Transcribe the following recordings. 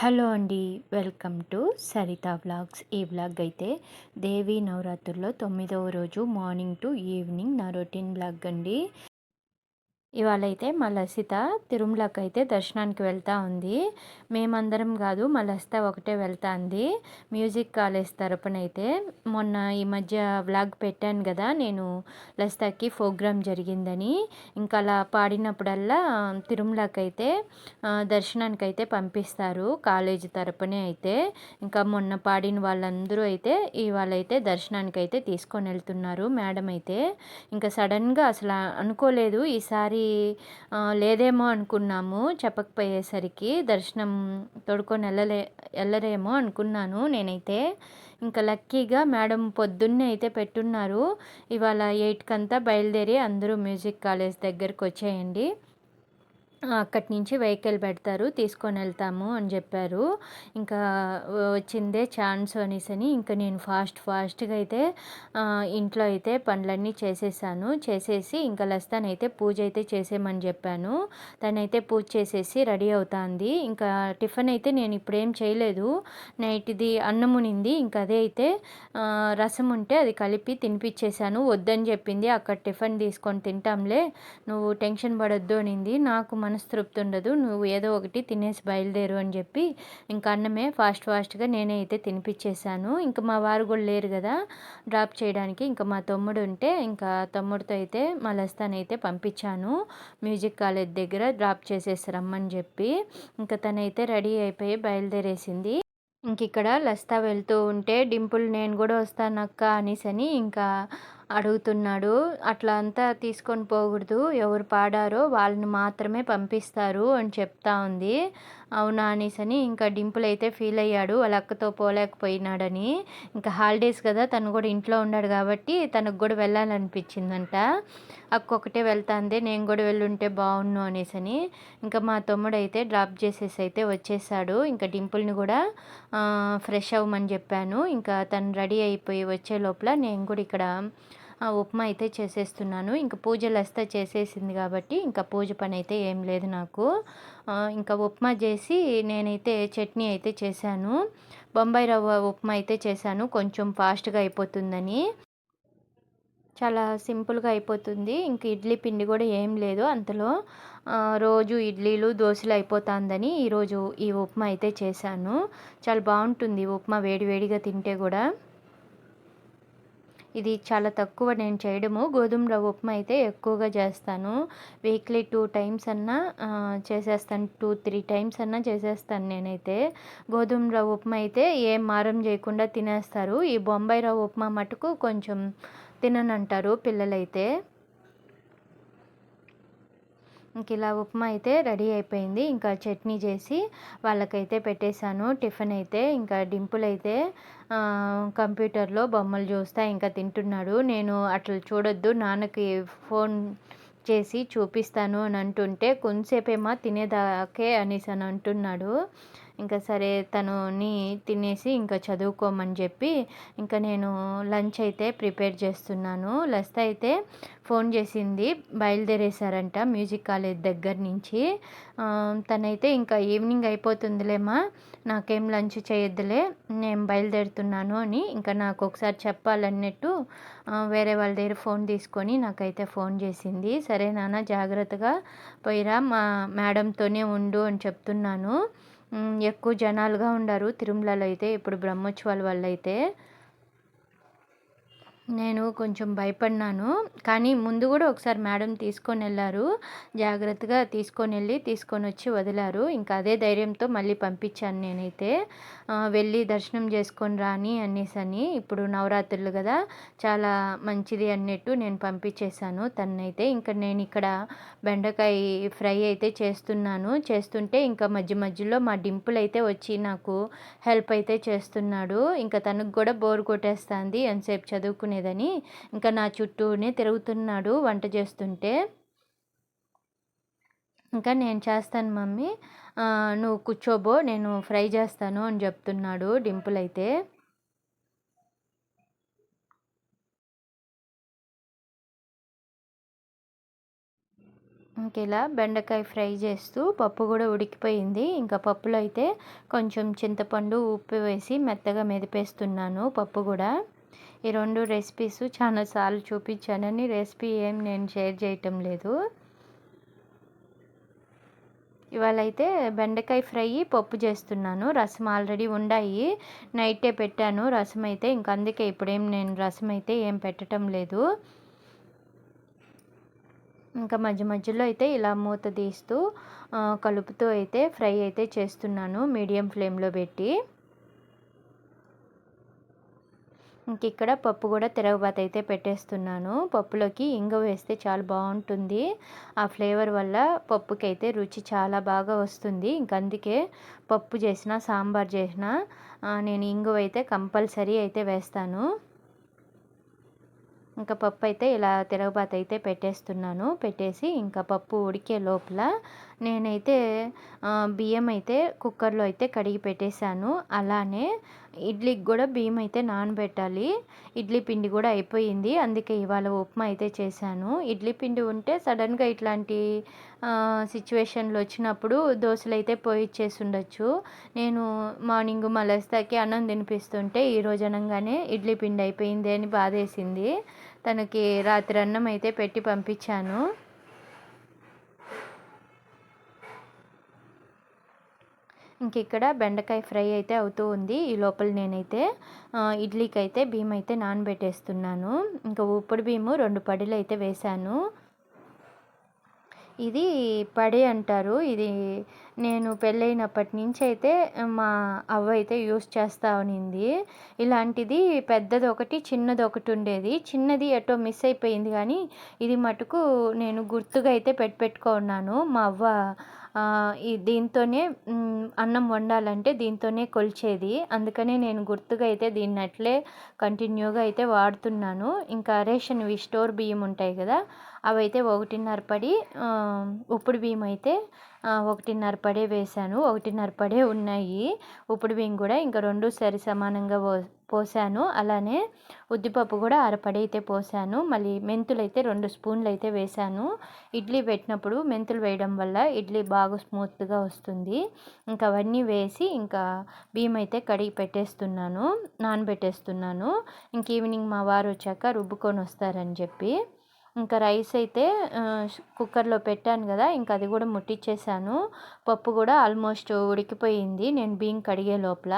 Hello అండి welcome to Saritha vlogs. ఈ vlog అయితే దేవి నవరాత్రుల్లో తొమ్మిదవ రోజు మార్నింగ్ టు ఈవినింగ్ నా రొటీన్ బ్లాగ్ అండి. ఇవాళ అయితే మా లసిత తిరుమలకి అయితే దర్శనానికి వెళ్తూ ఉంది. మేమందరం కాదు మా లసిత ఒకటే వెళ్తాంది మ్యూజిక్ కాలేజ్ తరపున అయితే మొన్న ఈ మధ్య వ్లాగ్ పెట్టాను కదా నేను లసితకి ప్రోగ్రామ్ జరిగిందని. ఇంకా అలా పాడినప్పుడల్లా తిరుమలకి అయితే దర్శనానికి అయితే పంపిస్తారు కాలేజ్ తరపునే అయితే. ఇంకా మొన్న పాడిన వాళ్ళందరూ అయితే ఇవాళ అయితే దర్శనానికి అయితే తీసుకొని వెళ్తున్నారు మేడం అయితే. ఇంకా సడన్గా అసలు అనుకోలేదు ఈసారి ఒకసారి లేదేమో అనుకున్నాము చెప్పకపోయేసరికి. దర్శనం తోడుకొని వెళ్ళలే వెళ్ళరేమో అనుకున్నాను నేనైతే. ఇంకా లక్కీగా మేడం పొద్దున్నే అయితే పెట్టున్నారు. ఇవాళ ఎయిట్కి అంతా బయలుదేరి అందరూ మ్యూజిక్ కాలేజ్ దగ్గరికి వచ్చేయండి అక్కడి నుంచి వెహికల్ పెడతారు తీసుకొని వెళ్తాము అని చెప్పారు. ఇంకా వచ్చిందే ఛాన్స్ అనేసి అని ఇంకా నేను ఫాస్ట్ ఫాస్ట్గా అయితే ఇంట్లో అయితే పనులన్నీ చేసేసాను. చేసేసి ఇంకా లస్తానైతే పూజ అయితే చేసేయమని చెప్పాను. తనైతే పూజ చేసేసి రెడీ అవుతుంది. ఇంకా టిఫిన్ అయితే నేను ఇప్పుడేం చేయలేదు. నైట్ది అన్నం ఉనింది. ఇంకా అదే అయితే రసం ఉంటే అది కలిపి తినిపించేశాను వద్దని చెప్పింది. అక్కడ టిఫిన్ తీసుకొని తింటాంలే. నువ్వు టెన్షన్ పడొద్దు అనింది. నాకు మనస్తృప్తి ఉండదు. నువ్వు ఏదో ఒకటి తినేసి బయలుదేరు అని చెప్పి ఇంకా అన్నమే ఫాస్ట్ ఫాస్ట్గా నేనే అయితే తినిపించేశాను ఇంకా మా వారు కూడా లేరు కదా. డ్రాప్ చేయడానికి ఇంకా మా తమ్ముడు ఉంటే ఇంకా తమ్ముడితో అయితే మా అయితే పంపించాను. మ్యూజిక్ కాలేజ్ దగ్గర డ్రాప్ చేసేసి రమ్మని చెప్పి ఇంకా తనైతే రెడీ అయిపోయి బయలుదేరేసింది. ఇంక ఇక్కడ లస్తా వెళ్తూ ఉంటే డింపుల్ నేను కూడా వస్తాను అక్క అనేసని ఇంకా అడుగుతున్నాడు. అట్లా అంతా తీసుకొని పోకూడదు. ఎవరు పాడారో వాళ్ళని మాత్రమే పంపిస్తారు అని చెప్తా ఉంది. అవునా అనేసని ఇంకా డింపుల్ అయితే ఫీల్ అయ్యాడు. వాళ్ళ అక్కతో పోలేకపోయినాడని. ఇంకా హాలిడేస్ కదా తను కూడా ఇంట్లో ఉన్నాడు కాబట్టి తనకు కూడా వెళ్ళాలనిపించిందంట. అక్క ఒకటే వెళ్తాంది నేను కూడా వెళ్ళుంటే బాగున్ను అనేసని ఇంకా మా తమ్ముడు అయితే డ్రాప్ చేసేసి అయితే వచ్చేసాడు. ఇంకా డింపుల్ని కూడా ఫ్రెష్ అవ్వమని చెప్పాను. ఇంకా తను రెడీ అయిపోయి వచ్చే లోపల నేను కూడా ఇక్కడ ఉప్మా అయితే చేసేస్తున్నాను. ఇంకా పూజలు వస్తే చేసేసింది కాబట్టి ఇంకా పూజ పని అయితే ఏం లేదు నాకు. ఇంకా ఉప్మా చేసి నేనైతే చట్నీ అయితే చేశాను. బొంబాయి రవ్వ ఉప్మా అయితే చేశాను. కొంచెం ఫాస్ట్గా అయిపోతుందని. చాలా సింపుల్గా అయిపోతుంది. ఇంక ఇడ్లీ పిండి కూడా ఏం లేదు అంతలో. రోజు ఇడ్లీలు దోశలు అయిపోతుందని ఈరోజు ఈ ఉప్మా అయితే చేశాను. చాలా బాగుంటుంది ఉప్మా వేడివేడిగా తింటే కూడా. ఇది చాలా తక్కువ నేను చేయడము. గోధుమ రవ్వ ఉప్మా అయితే ఎక్కువగా చేస్తాను. వీక్లీ టూ టైమ్స్ అన్నా చేసేస్తాను. టూ త్రీ టైమ్స్ అన్నా చేసేస్తాను నేనైతే. గోధుమ రవ్వ ఉప్మా అయితే ఏం మారం చేయకుండా తినేస్తారు. ఈ బొంబాయి రవ్వ ఉప్మా మటుకు కొంచెం తిననంటారు పిల్లలైతే. ఇంక ఇలా ఉప్మా అయితే రెడీ అయిపోయింది. ఇంకా చట్నీ చేసి వాళ్ళకైతే పెట్టేశాను. టిఫిన్ అయితే ఇంకా డింపుల్ అయితే కంప్యూటర్లో బొమ్మలు చూస్తా ఇంకా తింటున్నాడు. నేను అట్లా చూడొద్దు. నాన్నకి ఫోన్ చేసి చూపిస్తాను అని అంటుంటే కొంతసేపేమా తినేదాకే అనేసి అని అంటున్నాడు. ఇంకా సరే తనుని తినేసి ఇంకా చదువుకోమని చెప్పి ఇంకా నేను లంచ్ అయితే ప్రిపేర్ చేస్తున్నాను. లస్త అయితే ఫోన్ చేసింది. బయలుదేరేశారంట మ్యూజిక్ కాలేజ్ దగ్గర నుంచి. తనైతే ఇంకా ఈవినింగ్ అయిపోతుందిలేమా నాకేం లంచ్ చేయొద్దులే. నేను బయలుదేరుతున్నాను అని ఇంకా నాకు ఒకసారి చెప్పాలన్నట్టు వేరే వాళ్ళ దగ్గర ఫోన్ తీసుకొని నాకైతే ఫోన్ చేసింది. సరే నాన్న జాగ్రత్తగా పోయిరా మా మేడంతోనే ఉండు అని చెప్తున్నాను. ఎక్కువ జనాలుగా ఉండరు. తిరుమలలో అయితే ఇప్పుడు బ్రహ్మోత్సవాల వల్ల అయితే నేను కొంచెం భయపడినాను. కానీ ముందు కూడా ఒకసారి మేడం తీసుకొని వెళ్ళారు. జాగ్రత్తగా తీసుకొని వెళ్ళి తీసుకొని వచ్చి వదిలారు. ఇంకా అదే ధైర్యంతో మళ్ళీ పంపించాను నేనైతే. వెళ్ళి దర్శనం చేసుకొని రాని అనేసని ఇప్పుడు నవరాత్రులు కదా చాలా మంచిది అన్నట్టు నేను పంపించేశాను తనైతే ఇంకా నేను ఇక్కడ బెండకాయ ఫ్రై అయితే చేస్తున్నాను. చేస్తుంటే ఇంకా మధ్య మధ్యలో మా డింపుల్ అయితే వచ్చి నాకు హెల్ప్ అయితే చేస్తున్నాడు. ఇంకా తనకు కూడా బోర్ కొట్టేస్తుంది. ఎంతసేపు చదువుకునే లేదని ఇంకా నా చుట్టూనే తిరుగుతున్నాడు వంట చేస్తుంటే. ఇంకా నేను చేస్తాను మమ్మీ. నువ్వు కూర్చోబో నేను ఫ్రై చేస్తాను అని చెప్తున్నాడు డింపుల్ అయితే ఇంకెలా బెండకాయ ఫ్రై చేస్తూ పప్పు కూడా ఉడికిపోయింది. ఇంకా పప్పులో అయితే కొంచెం చింతపండు ఉప్పు వేసి మెత్తగా మెదిపేస్తున్నాను పప్పు కూడా. ఈ రెండు రెసిపీస్ చాలాసార్లు చూపించానని రెసిపీ ఏం నేను షేర్ చేయటం లేదు. ఇవాళ అయితే బెండకాయ ఫ్రై పప్పు చేస్తున్నాను. రసం ఆల్రెడీ ఉండాయి. నైటే పెట్టాను. రసం అయితే ఇంక అందుకే ఇప్పుడేం నేను రసం అయితే ఏం పెట్టడం లేదు. ఇంకా మధ్య మధ్యలో అయితే ఇలా మూత తీస్తూ కలుపుతూ అయితే ఫ్రై అయితే చేస్తున్నాను. మీడియం ఫ్లేమ్లో పెట్టి. ఇంక ఇక్కడ పప్పు కూడా తిరగబాత అయితే పెట్టేస్తున్నాను. పప్పులోకి ఇంగ వేస్తే చాలా బాగుంటుంది. ఆ ఫ్లేవర్ వల్ల పప్పుకి అయితే రుచి చాలా బాగా వస్తుంది. ఇంక అందుకే పప్పు చేసిన సాంబార్ చేసిన నేను ఇంగువ అయితే కంపల్సరీ అయితే వేస్తాను. ఇంకా పప్పు అయితే ఇలా తిరగబాత అయితే పెట్టేస్తున్నాను. పెట్టేసి ఇంకా పప్పు ఉడికే లోపల నేనైతే బియ్యం అయితే కుక్కర్లో అయితే కడిగి పెట్టేశాను. అలానే ఇడ్లీకి కూడా బియ్యం అయితే నానబెట్టాలి. ఇడ్లీ పిండి కూడా అయిపోయింది. అందుకే ఇవాళ ఉప్మా అయితే చేశాను. ఇడ్లీ పిండి ఉంటే సడన్గా ఇట్లాంటి సిచ్యువేషన్లు వచ్చినప్పుడు దోశలు అయితే పోయిచ్చేసి ఉండొచ్చు నేను మార్నింగ్ మలస్తాకి అన్నం తినిపిస్తుంటే ఈరోజు అనగానే ఇడ్లీ పిండి అయిపోయింది అని బాధేసింది. తనకి రాత్రి అన్నం అయితే పెట్టి పంపించాను. ఇంక ఇక్కడ బెండకాయ ఫ్రై అయితే అవుతూ ఉంది. ఈ లోపల నేనైతే ఇడ్లీకి అయితే బియ్యం అయితే నానబెట్టేస్తున్నాను. ఇంకా ఉప్పుడు బియ్యము రెండు పడిలు అయితే వేశాను. ఇది పడి అంటారు. ఇది నేను పెళ్ళైనప్పటి నుంచి అయితే మా అవ్వ అయితే యూస్ చేస్తూ ఉన్నింది ఇలాంటిది పెద్దది ఒకటి చిన్నది ఒకటి ఉండేది. చిన్నది ఎటో మిస్ అయిపోయింది కానీ ఇది మటుకు నేను గుర్తుగా అయితే పెట్టుకున్నాను. మా అవ్వ ఈ దీంతోనే అన్నం వండాలంటే దీంతోనే కొలిచేది. అందుకనే నేను గుర్తుగా అయితే దీన్ని అట్లే కంటిన్యూగా అయితే వాడుతున్నాను. ఇంకా రేషన్వి స్టోర్ బియ్యం ఉంటాయి కదా అవి అయితే ఒకటిన్నర పడి ఉప్పుడు బియ్యం అయితే ఒకటిన్నర పడే వేశాను. ఒకటిన్నర పడే ఉన్నాయి. ఉప్పుడు బియ్యం కూడా ఇంకా రెండు సరి సమానంగా పోసాను. అలానే ఉద్దిపప్పు కూడా అరపడి అయితే పోసాను. మళ్ళీ మెంతులు అయితే రెండు స్పూన్లు అయితే వేసాను. ఇడ్లీ పెట్టినప్పుడు మెంతులు వేయడం వల్ల ఇడ్లీ బాగా స్మూత్గా వస్తుంది. ఇంకా అవన్నీ వేసి ఇంకా బియ్యం అయితే కడిగి పెట్టేస్తున్నాను నానబెట్టేస్తున్నాను. ఇంక ఈవినింగ్ మా వారు వచ్చాక రుబ్బుకొని వస్తారని చెప్పి. ఇంకా రైస్ అయితే కుక్కర్లో పెట్టాను కదా ఇంకా అది కూడా ముట్టించేసాను పప్పు కూడా ఆల్మోస్ట్ ఉడికిపోయింది నేను బియ్యం కడిగే లోపల.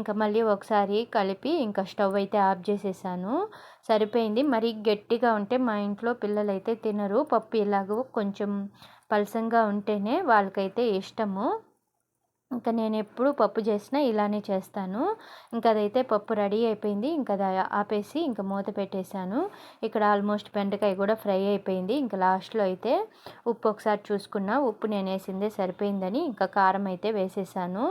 ఇంకా మళ్ళీ ఒకసారి కలిపి ఇంకా స్టవ్ అయితే ఆఫ్ చేసేసాను. సరిపోయింది. మరీ గట్టిగా ఉంటే మా ఇంట్లో పిల్లలు అయితే తినరు. పప్పు ఇలాగో కొంచెం పలసంగా ఉంటేనే వాళ్ళకైతే ఇష్టము. ఇంకా నేను ఎప్పుడు పప్పు చేసినా ఇలానే చేస్తాను. ఇంకా అదైతే పప్పు రెడీ అయిపోయింది. ఇంకా అది ఆపేసి ఇంకా మూత పెట్టేశాను. ఇక్కడ ఆల్మోస్ట్ బెండకాయ కూడా ఫ్రై అయిపోయింది. ఇంకా లాస్ట్లో అయితే ఉప్పు ఒకసారి చూసుకున్నా. ఉప్పు నేను వేసిందే సరిపోయిందని ఇంకా కారం అయితే వేసేసాను.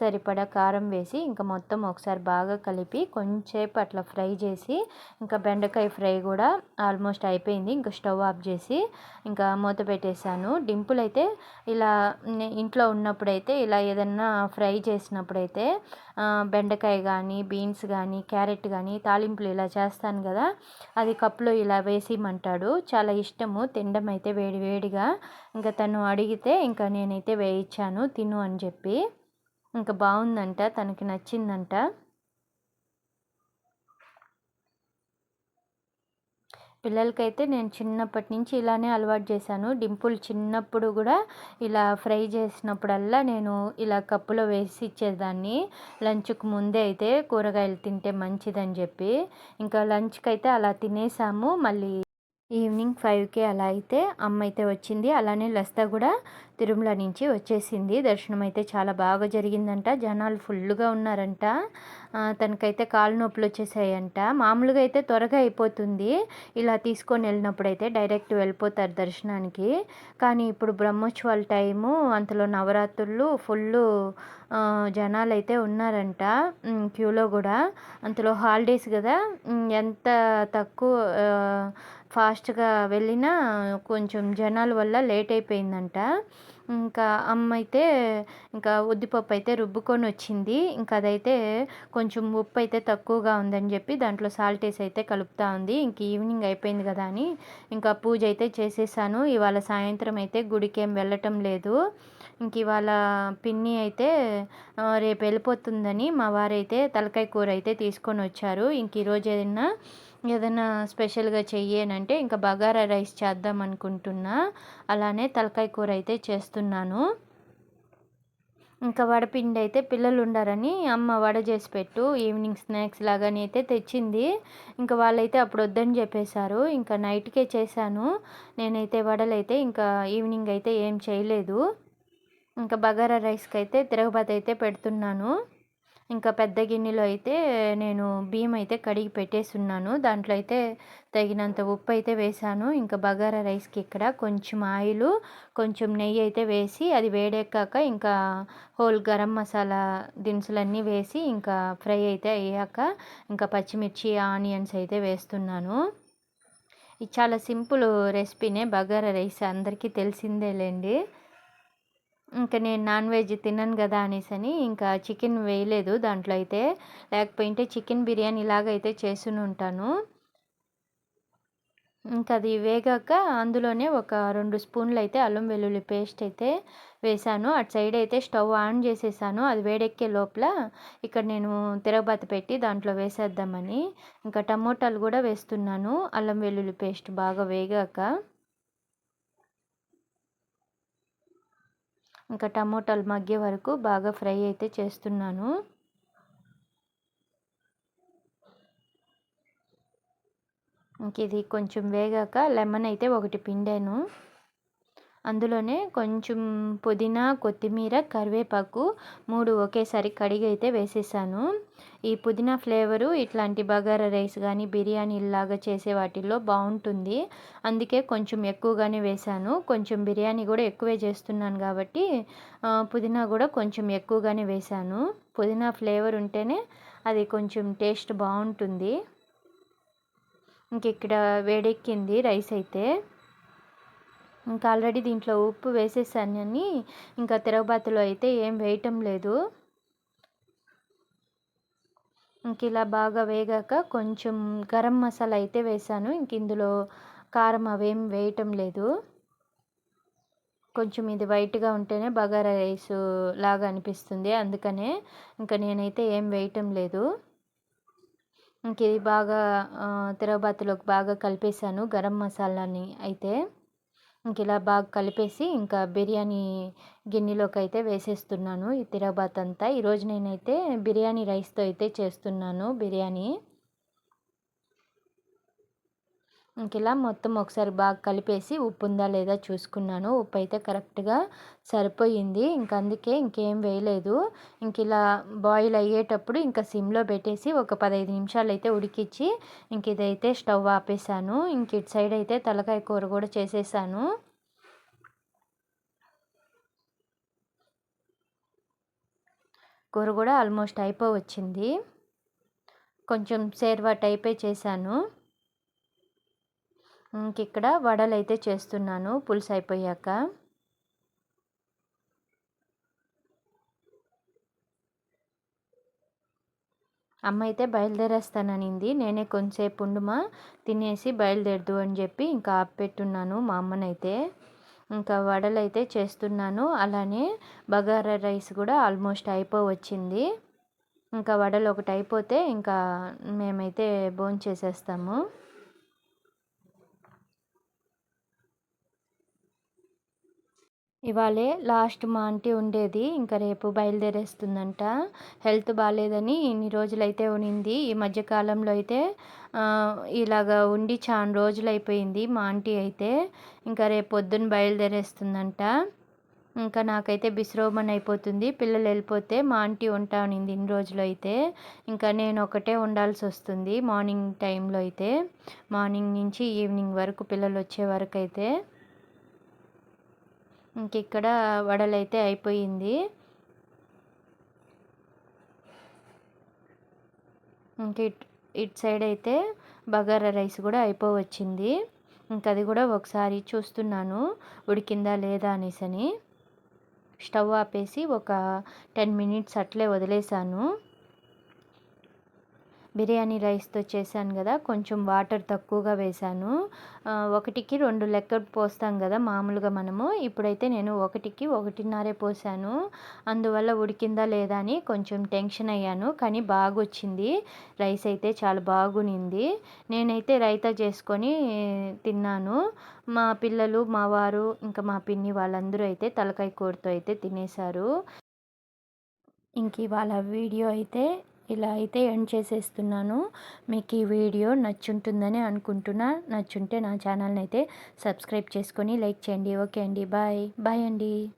సరిపడా కారం వేసి ఇంకా మొత్తం ఒకసారి బాగా కలిపి కొంచెంసేపు అట్లా ఫ్రై చేసి ఇంకా బెండకాయ ఫ్రై కూడా ఆల్మోస్ట్ అయిపోయింది. ఇంకా స్టవ్ ఆఫ్ చేసి ఇంకా మూత పెట్టేశాను. డింపుల్ అయితే ఇలా ఇంట్లో ఉన్నప్పుడైతే ఇలా ఏదైనా ఏదన్నా ఫ్రై చేసినప్పుడైతే బెండకాయ కానీ బీన్స్ కానీ క్యారెట్ కానీ తాలింపులు ఇలా చేస్తాను కదా అది కప్పులో ఇలా వేసిమంటాడు. చాలా ఇష్టము. తినడం అయితే వేడి వేడిగా. ఇంకా తను అడిగితే ఇంకా నేనైతే వేయించాను తిను అని చెప్పి. ఇంకా బాగుందంట. తనకి నచ్చిందంట. పిల్లలకైతే నేను చిన్నప్పటి నుంచి ఇలానే అలవాటు చేశాను. డింపుల్ చిన్నప్పుడు కూడా ఇలా ఫ్రై చేసినప్పుడల్లా నేను ఇలా కప్పులో వేసి ఇచ్చేదాన్ని. లంచ్కి ముందే అయితే కూరగాయలు తింటే మంచిదని చెప్పి. ఇంకా లంచ్కి అయితే అలా తినేసాము. మళ్ళీ ఈవినింగ్ ఫైవ్కి అలా అయితే అమ్మ అయితే వచ్చింది. అలానే లస్తా కూడా తిరుమల నుంచి వచ్చేసింది. దర్శనం అయితే చాలా బాగా జరిగిందంట. జనాలు ఫుల్గా ఉన్నారంట. తనకైతే కాలు నొప్పులు వచ్చేసాయంట. మామూలుగా అయితే త్వరగా అయిపోతుంది. ఇలా తీసుకొని వెళ్ళినప్పుడు అయితే డైరెక్ట్ వెళ్ళిపోతారు దర్శనానికి. కానీ ఇప్పుడు బ్రహ్మోత్సవాల టైము అంతలో నవరాత్రులు ఫుల్ జనాలు అయితే ఉన్నారంట. క్యూలో కూడా. అంతలో హాలిడేస్ కదా. ఎంత తక్కువ ఫాస్ట్గా వెళ్ళినా కొంచెం జనాల వల్ల లేట్ అయిపోయిందంట. ఇంకా అమ్మ అయితే ఇంకా ఉద్దిపప్పు అయితే రుబ్బుకొని వచ్చింది ఇంకా అదైతే కొంచెం ఉప్పు అయితే తక్కువగా ఉందని చెప్పి దాంట్లో సాల్ట్ వేసి అయితే కలుపుతా ఉంది. ఇంక ఈవినింగ్ అయిపోయింది కదా అని ఇంకా పూజ అయితే చేసేసాను. ఇవాళ సాయంత్రం అయితే గుడికేం వెళ్ళటం లేదు. ఇంక ఇవాళ పిన్ని అయితే రేపు వెళ్ళిపోతుందని మా వారైతే తలకాయ కూర అయితే తీసుకొని వచ్చారు ఇంక ఈరోజు ఏదైనా ఏదైనా స్పెషల్గా చెయ్యనంటే ఇంకా బగారా రైస్ చేద్దాం అనుకుంటున్నా. అలానే తలకాయ కూర అయితే చేస్తున్నాను. ఇంకా వడపిండి అయితే పిల్లలు ఉండారని అమ్మ వడ చేసి పెట్టు ఈవినింగ్ స్నాక్స్ లాగానే అయితే తెచ్చింది. ఇంకా వాళ్ళైతే అప్పుడు వద్దని చెప్పేశారు. ఇంకా నైట్కే చేశాను. నేనైతే వడలైతే ఇంకా ఈవినింగ్ అయితే ఏం చేయలేదు. ఇంకా బగారా రైస్కి అయితే తిరగబాత అయితే పెడుతున్నాను. ఇంకా పెద్ద గిన్నెలో అయితే నేను బియ్యం అయితే కడిగి పెట్టేసున్నాను. దాంట్లో అయితే తగినంత ఉప్పు అయితే వేసాను. ఇంకా బగారా రైస్కి ఇక్కడ కొంచెం ఆయిల్ కొంచెం నెయ్యి అయితే వేసి అది వేడెక్కాక ఇంకా హోల్ గరం మసాలా దినుసులన్నీ వేసి ఇంకా ఫ్రై అయితే అయ్యాక ఇంకా పచ్చిమిర్చి ఆనియన్స్ అయితే వేస్తున్నాను. ఇది చాలా సింపుల్ రెసిపీనే బగారా రైస్ అందరికీ తెలిసిందేలేండి. ఇంకా నేను నాన్ వెజ్ తినను కదా అనేసి అని ఇంకా చికెన్ వేయలేదు దాంట్లో అయితే. లేకపోయింటే చికెన్ బిర్యానీ ఇలాగైతే చేసుని ఉంటాను. ఇంకా అది వేగాక అందులోనే ఒక రెండు స్పూన్లు అయితే అల్లం వెల్లుల్లి పేస్ట్ అయితే వేసాను అటు సైడ్ అయితే స్టవ్ ఆన్ చేసేసాను. అది వేడెక్కే లోపల ఇక్కడ నేను తిరగబాత పెట్టి దాంట్లో వేసేద్దామని. ఇంకా టమోటాలు కూడా వేస్తున్నాను. అల్లం వెల్లుల్లి పేస్ట్ బాగా వేగాక. ఇంకా టమోటాలు మగ్గే వరకు బాగా ఫ్రై అయితే చేస్తున్నాను. ఇంక ఇది కొంచెం వేగాక లెమన్ అయితే ఒకటి పిండాను. అందులోనే కొంచెం పుదీనా కొత్తిమీర కరివేపాకు మూడు ఒకేసారి కడిగి అయితే వేసేసాను. ఈ పుదీనా ఫ్లేవరు ఇట్లాంటి బగారా రైస్ కానీ బిర్యానీ లాగా చేసే వాటిల్లో బాగుంటుంది. అందుకే కొంచెం ఎక్కువగానే వేశాను కొంచెం బిర్యానీ కూడా ఎక్కువే చేస్తున్నాను కాబట్టి పుదీనా కూడా కొంచెం ఎక్కువగానే వేశాను పుదీనా ఫ్లేవర్ ఉంటేనే అది కొంచెం టేస్ట్ బాగుంటుంది. ఇంక ఇక్కడ వేడెక్కింది రైస్ అయితే. ఇంకా ఆల్రెడీ దీంట్లో ఉప్పు వేసేసానని ఇంకా తిరగబాతులో అయితే ఏం వేయటం లేదు. ఇంక ఇలా బాగా వేగాక కొంచెం గరం మసాలా అయితే వేసాను. ఇంక ఇందులో కారం అవేం వేయటం లేదు. కొంచెం ఇది వైట్గా ఉంటేనే బగారా రైస్ లాగా అనిపిస్తుంది. అందుకనే ఇంకా నేనైతే ఏం వేయటం లేదు. ఇంక ఇది బాగా తిరగబాతులోకి బాగా కలిపేశాను గరం మసాలాని అయితే. ఇంక ఇలా బాగా కలిపేసి ఇంకా బిర్యానీ గిన్నెలోకి అయితే వేసేస్తున్నాను ఈ తిరగబాత్ అంతా ఈరోజు నేనైతే బిర్యానీ రైస్తో అయితే చేస్తున్నాను బిర్యానీ ఇంక ఇలా మొత్తం ఒకసారి బాగా కలిపేసి ఉప్పు ఉందా లేదా చూసుకున్నాను. ఉప్పు అయితే కరెక్ట్గా సరిపోయింది. ఇంక అందుకే ఇంకేం వేయలేదు. ఇంక ఇలా బాయిల్ అయ్యేటప్పుడు ఇంకా సిమ్లో పెట్టేసి ఒక పదహైదు నిమిషాలు అయితే ఉడికిచ్చి ఇంక ఇదైతే స్టవ్ ఆపేసాను. ఇంక ఇటు సైడ్ అయితే తలకాయ కూర కూడా చేసేసాను. కూర కూడా ఆల్మోస్ట్ అయిపోవచ్చింది. కొంచెం సేర్వా టైపే చేశాను. ఇక్కడ వడలు అయితే చేస్తున్నాను పులుసు అయిపోయాక అమ్మ అయితే బయలుదేరేస్తాననింది. నేనే కొంచెంసేపు ఉండుమా తినేసి బయలుదేరదు అని చెప్పి ఇంకా ఆపెట్టున్నాను మా అమ్మనైతే. ఇంకా వడలు అయితే చేస్తున్నాను అలానే బగారా రైస్ కూడా ఆల్మోస్ట్ అయిపోవచ్చింది. ఇంకా వడలు ఒకటి అయిపోతే ఇంకా మేమైతే భోంచేసేస్తాము. చేసేస్తాము ఇవాళే లాస్ట్ మా ఆంటీ ఉండేది ఇంకా రేపు బయలుదేరేస్తుందంట. హెల్త్ బాగాలేదని ఇన్ని రోజులైతే ఉనింది. ఈ మధ్యకాలంలో అయితే ఇలాగ ఉండి చాలా రోజులు అయిపోయింది మా ఆంటీ అయితే. ఇంకా రేపు పొద్దున్న బయలుదేరేస్తుందంట. ఇంకా నాకైతే బిశ్రోమన్ అయిపోతుంది. పిల్లలు వెళ్ళిపోతే మా ఆంటీ ఉంటా ఉనింది ఇన్ని రోజులు అయితే. ఇంకా నేను ఒకటే ఉండాల్సి వస్తుంది మార్నింగ్ టైంలో అయితే. మార్నింగ్ నుంచి ఈవినింగ్ వరకు పిల్లలు వచ్చే వరకు అయితే. ఇంకిక్కడ వడలైతే అయిపోయింది. ఇంక ఇటు ఇటు సైడ్ అయితే బగారా రైస్ కూడా అయిపోవచ్చింది. ఇంక అది కూడా ఒకసారి చూస్తున్నాను ఉడికిందా లేదా అనేసని. స్టవ్ ఆపేసి ఒక టెన్ మినిట్స్ అట్లే వదిలేసాను. బిర్యానీ రైస్తో చేశాను కదా కొంచెం వాటర్ తక్కువగా వేశాను. ఒకటికి రెండు లెక్క పోస్తాం కదా మామూలుగా మనము. ఇప్పుడైతే నేను ఒకటికి ఒకటిన్నరే పోసాను. అందువల్ల ఉడికిందా లేదా అని కొంచెం టెన్షన్ అయ్యాను కానీ బాగా వచ్చింది రైస్ అయితే చాలా బాగునింది. నేనైతే రైతా చేసుకొని తిన్నాను. మా పిల్లలు మా వారు ఇంకా మా పిన్ని వాళ్ళందరూ అయితే తలకాయ కూరతో అయితే తినేశారు. ఇంక ఇవాళ వీడియో అయితే ఇలా అయితే ఎండ్ చేసేస్తున్నాను. మీకు ఈ వీడియో నచ్చుంటుందని అనుకుంటున్నా. నచ్చుంటే నా ఛానల్ని అయితే సబ్స్క్రైబ్ చేసుకొని లైక్ చేయండి. ఓకే అండి. బాయ్. బాయ్ అండి.